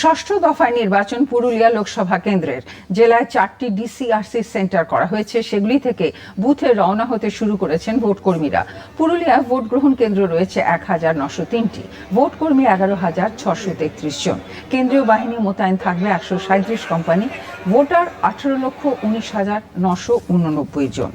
ষষ্ঠ দফায় নির্বাচন পুরুলিয়া লোকসভা কেন্দ্রের। জেলায় চারটি ডিসিআরসি সেন্টার করা হয়েছে। সেগুলি থেকে বুথে রওনা হতে শুরু করেছেন ভোটকর্মীরা। পুরুলিয়ায় ভোট গ্রহণ কেন্দ্র রয়েছে এক হাজার নশো তিনটি। ভোটকর্মী এগারো হাজার ছশো তেত্রিশ জন। কেন্দ্রীয় বাহিনী মোতায়েন থাকবে একশো সাঁত্রিশ কোম্পানি। ভোটার আঠারো লক্ষ উনিশ হাজার নশো উননব্বই জন।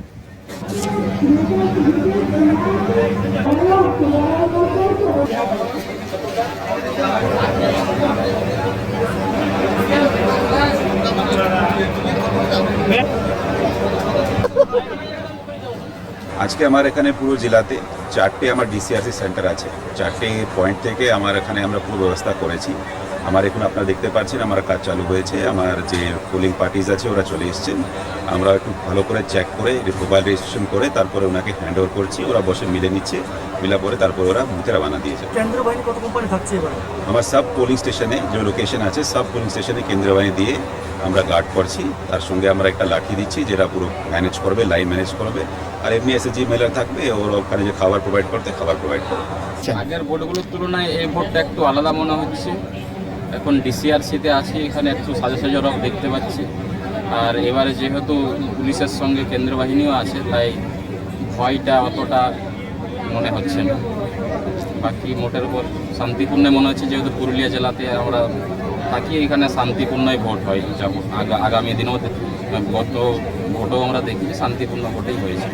আজকে আমার এখানে পুরো জেলাতে চারটে আমার ডিসিআরসি সেন্টার আছে। চারটে পয়েন্ট থেকে আমার এখানে আমরা পুরো ব্যবস্থা করেছি। আমার এখন আপনারা দেখতে পাচ্ছেন আমার কাজ চালু হয়েছে আমার যে পোলিং পার্টিজ আছে ওরা চলে এসেছেন। আমরা একটু ভালো করে চেক করে মোবাইল রেজিস্ট্রেশন করে তারপরে ওনাকে হ্যান্ড ওভার করছি ওরা বসে মিলে নিচ্ছে মিলা পরে তারপরে ওরা বুথে রওনা দিয়েছে। কেন্দ্র বাহিনী কত কোম্পানি থাকছে এবার? আমার সব পোলিং স্টেশনে যে লোকেশন আছে সব পোলিং স্টেশনে কেন্দ্রীয় বাহিনী দিয়ে আমরা গার্ড করছি। তার সঙ্গে আমরা একটা লাঠি দিচ্ছি যেটা পুরো ম্যানেজ করবে লাইন ম্যানেজ করবে। আর এমনি এসে যে মেলার থাকবে ওর ওখানে যে খাবার প্রোভাইড করতে খাবার প্রোভাইড করবে। আগের ভোটগুলোর তুলনায় এই ভোটটা একটু আলাদা মনে হচ্ছে। এখন ডিসিআরসিতে আছি, এখানে একটু সাজা সাজা রক দেখতে পাচ্ছি। আর এবারে যেহেতু পুলিশের সঙ্গে কেন্দ্র বাহিনীও আছে, তাই ভয়টা অতটা মনে হচ্ছে না। বাকি মোটের উপর শান্তিপূর্ণ মনে হচ্ছে, যেহেতু পুরুলিয়া জেলাতে আমরা থাকি, এখানে শান্তিপূর্ণই ভোট হয় আগামী দিনেও গত ভোটও আমরা দেখি, শান্তিপূর্ণ ভোটেই হয়েছে।